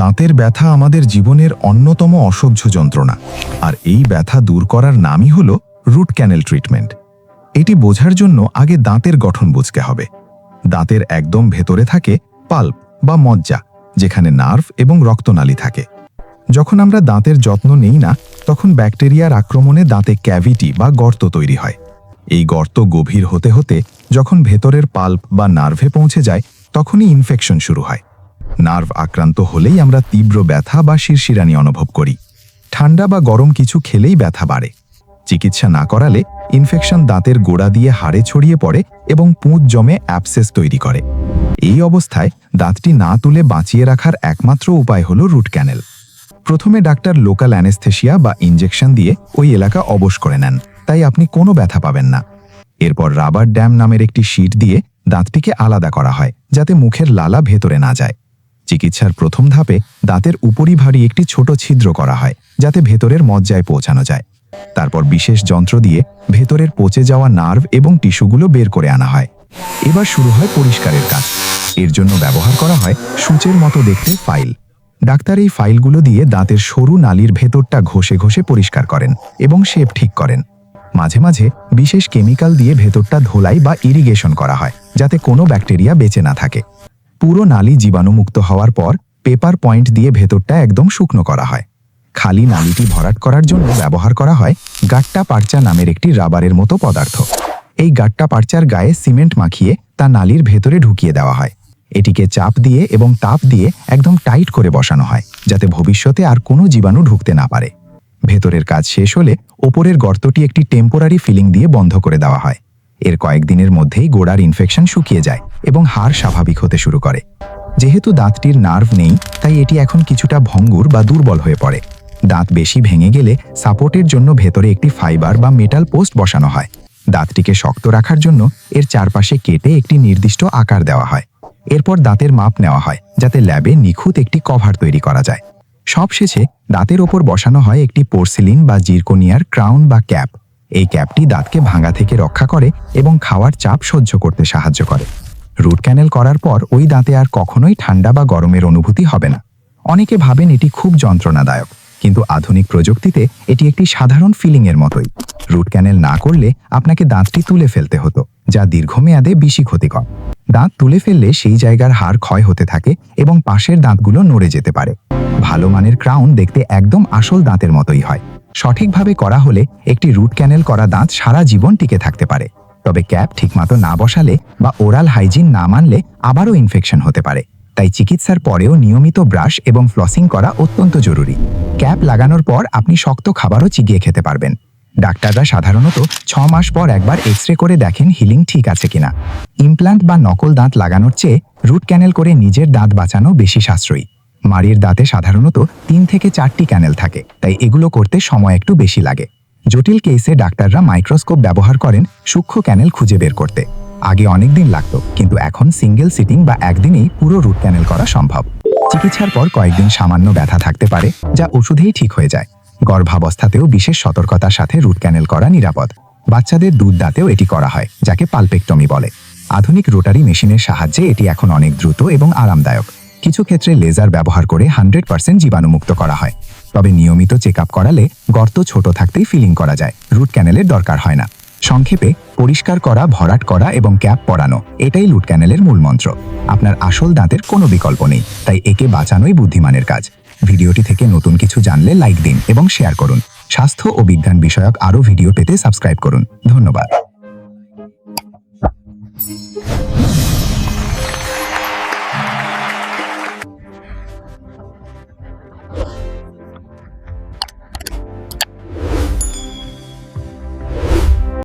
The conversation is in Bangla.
দাঁতের ব্যথা আমাদের জীবনের অন্যতম অসহ্য যন্ত্রণা। আর এই ব্যথা দূর করার নামই হল রুট ক্যানেল ট্রিটমেন্ট। এটি বোঝার জন্য আগে দাঁতের গঠন বুঝতে হবে। দাঁতের একদম ভেতরে থাকে পাল্প বা মজ্জা, যেখানে নার্ভ এবং রক্তনালী থাকে। যখন আমরা দাঁতের যত্ন নেই না, তখন ব্যাকটেরিয়ার আক্রমণে দাঁতে ক্যাভিটি বা গর্ত তৈরি হয়। এই গর্ত গভীর হতে হতে যখন ভেতরের পাল্প বা নার্ভে পৌঁছে যায়, তখনই ইনফেকশন শুরু হয়। নার্ভ আক্রান্ত হলেই আমরা তীব্র ব্যথা বা শিরশিরানি অনুভব করি। ঠান্ডা বা গরম কিছু খেলেই ব্যথা বাড়ে। চিকিৎসা না করালে ইনফেকশন দাঁতের গোড়া দিয়ে হাড়ে ছড়িয়ে পড়ে এবং পুঁত জমে অ্যাপসেস তৈরি করে। এই অবস্থায় দাঁতটি না তুলে বাঁচিয়ে রাখার একমাত্র উপায় হল রুট ক্যানেল। প্রথমে ডাক্তার লোকাল অ্যানেস্থেশিয়া বা ইনজেকশন দিয়ে ওই এলাকা অবশ করে নেন, তাই আপনি কোনো ব্যথা পাবেন না। এরপর রাবার ড্যাম নামের একটি শীট দিয়ে দাঁতটিকে আলাদা করা হয়, যাতে মুখের লালা ভেতরে না যায়। চিকিৎসার প্রথম ধাপে দাঁতের উপরিভারী একটি ছোট ছিদ্র করা হয়, যাতে ভেতরের মজ্জায় পৌঁছানো যায়। তারপর বিশেষ যন্ত্র দিয়ে ভেতরের পচে যাওয়া নার্ভ এবং টিস্যুগুলো বের করে আনা হয়। এবার শুরু হয় পরিষ্কারের কাজ। এর জন্য ব্যবহার করা হয় সূচের মতো দেখতে ফাইল। ডাক্তার এই ফাইলগুলো দিয়ে দাঁতের সরু নালীর ভেতরটা ঘষে ঘষে পরিষ্কার করেন এবং শেপ ঠিক করেন। মাঝে মাঝে বিশেষ কেমিক্যাল দিয়ে ভেতরটা ধোলাই বা ইরিগেশন করা হয়, যাতে কোনো ব্যাকটেরিয়া বেঁচে না থাকে। পুরো নালী জীবাণুমুক্ত হওয়ার পর পেপার পয়েন্ট দিয়ে ভেতরটা একদম শুকনো করা হয়। খালি নালীটি ভরাট করার জন্য ব্যবহার করা হয় গাট্টা পার্চা নামের একটি রাবারের মতো পদার্থ। এই গাট্টা পার্চার গায়ে সিমেন্ট মাখিয়ে তা নালীর ভেতরে ঢুকিয়ে দেওয়া হয়। এটিকে চাপ দিয়ে এবং তাপ দিয়ে একদম টাইট করে বসানো হয়, যাতে ভবিষ্যতে আর কোনো জীবাণু ঢুকতে না পারে। ভেতরের কাজ শেষ হলে ওপরের গর্তটি একটি টেম্পোরারি ফিলিং দিয়ে বন্ধ করে দেওয়া হয়। এর কয়েকদিনের মধ্যেই গোড়ার ইনফেকশন শুকিয়ে যায়। এবং হাড় স্বাভাবিক হতে শুরু করে। যেহেতু দাঁতটির নার্ভ নেই, তাই এটি এখন কিছুটা ভঙ্গুর বা দুর্বল হয়ে পড়ে। দাঁত বেশি ভেঙে গেলে সাপোর্টের জন্য ভেতরে একটি ফাইবার বা মেটাল পোস্ট বসানো হয়। দাঁতটিকে শক্ত রাখার জন্য এর চারপাশে কেটে একটি নির্দিষ্ট আকার দেওয়া হয়। এরপর দাঁতের মাপ নেওয়া হয়, যাতে ল্যাবে নিখুঁত একটি কভার তৈরি করা যায়। সবশেষে দাঁতের ওপর বসানো হয় একটি পোর্সিলিন বা জিরকোনিয়ার ক্রাউন বা ক্যাপ। এই ক্যাপটি দাঁতকে ভাঙা থেকে রক্ষা করে এবং খাওয়ার চাপ সহ্য করতে সাহায্য করে। রুট ক্যানেল করার পর ওই দাঁতে আর কখনোই ঠান্ডা বা গরমের অনুভূতি হবে না। অনেকে ভাবেন এটি খুব যন্ত্রণাদায়ক, কিন্তু আধুনিক প্রযুক্তিতে এটি একটি সাধারণ ফিলিংয়ের মতোই। রুট ক্যানেল না করলে আপনাকে দাঁতটি তুলে ফেলতে হতো, যা দীর্ঘমেয়াদে বেশি ক্ষতিকর। দাঁত তুলে ফেললে সেই জায়গার হাড় ক্ষয় হতে থাকে এবং পাশের দাঁতগুলো নড়ে যেতে পারে। ভালো মানের ক্রাউন দেখতে একদম আসল দাঁতের মতোই হয়। সঠিকভাবে করা হলে একটি রুট ক্যানেল করা দাঁত সারা জীবন টিকে থাকতে পারে। তবে ক্যাপ ঠিকমতো না বসালে বা ওরাল হাইজিন না মানলে আবারও ইনফেকশন হতে পারে। তাই চিকিৎসার পরেও নিয়মিত ব্রাশ এবং ফ্লসিং করা অত্যন্ত জরুরি। ক্যাপ লাগানোর পর আপনি শক্ত খাবারও চিগিয়ে খেতে পারবেন। ডাক্তাররা সাধারণত ছ মাস পর একবার এক্স রে করে দেখেন হিলিং ঠিক আছে কিনা। ইমপ্লান্ট বা নকল দাঁত লাগানোর চেয়ে রুট ক্যানেল করে নিজের দাঁত বাঁচানো বেশি সাশ্রয়ী। মাড়ির দাঁতে সাধারণত তিন থেকে চারটি ক্যানেল থাকে, তাই এগুলো করতে সময় একটু বেশি লাগে। জটিল কেসে ডাক্তাররা মাইক্রোস্কোপ ব্যবহার করেন সূক্ষ্ম ক্যানেল খুঁজে বের করতে। আগে অনেক দিন লাগতো, কিন্তু এখন সিঙ্গেল সিটিং বা একদিনেই পুরো রুট ক্যানেল করা সম্ভব। চিকিৎসার পর কয়েকদিন সামান্য ব্যথা থাকতে পারে, যা ওষুধেই ঠিক হয়ে যায়। গর্ভাবস্থাতেও বিশেষ সতর্কতার সাথে রুট ক্যানেল করা নিরাপদ। বাচ্চাদের দুধ দাঁতেও এটি করা হয়, যাকে পালপেক্টমি বলে। আধুনিক রোটারি মেশিনের সাহায্যে এটি এখন অনেক দ্রুত এবং আরামদায়ক। কিছু ক্ষেত্রে লেজার ব্যবহার করে হান্ড্রেড পার্সেন্ট জীবাণুমুক্ত করা হয়। তবে নিয়মিত চেক করালে গর্ত ছোট থাকতেই ফিলিং করা যায়। রুট ক্যানেলের দরকার হয় না। সংক্ষেপে, পরিষ্কার করা, ভরাট করা এবং ক্যাপ পরানো, এটাই লুট ক্যানেলের মূল মন্ত্র। আপনার আসল দাঁতের কোনো বিকল্প নেই, তাই একে বাঁচানোই বুদ্ধিমানের কাজ। ভিডিওটি থেকে নতুন কিছু জানলে লাইক দিন এবং শেয়ার করুন। স্বাস্থ্য ও বিজ্ঞান বিষয়ক আরও ভিডিও পেতে সাবস্ক্রাইব করুন। ধন্যবাদ।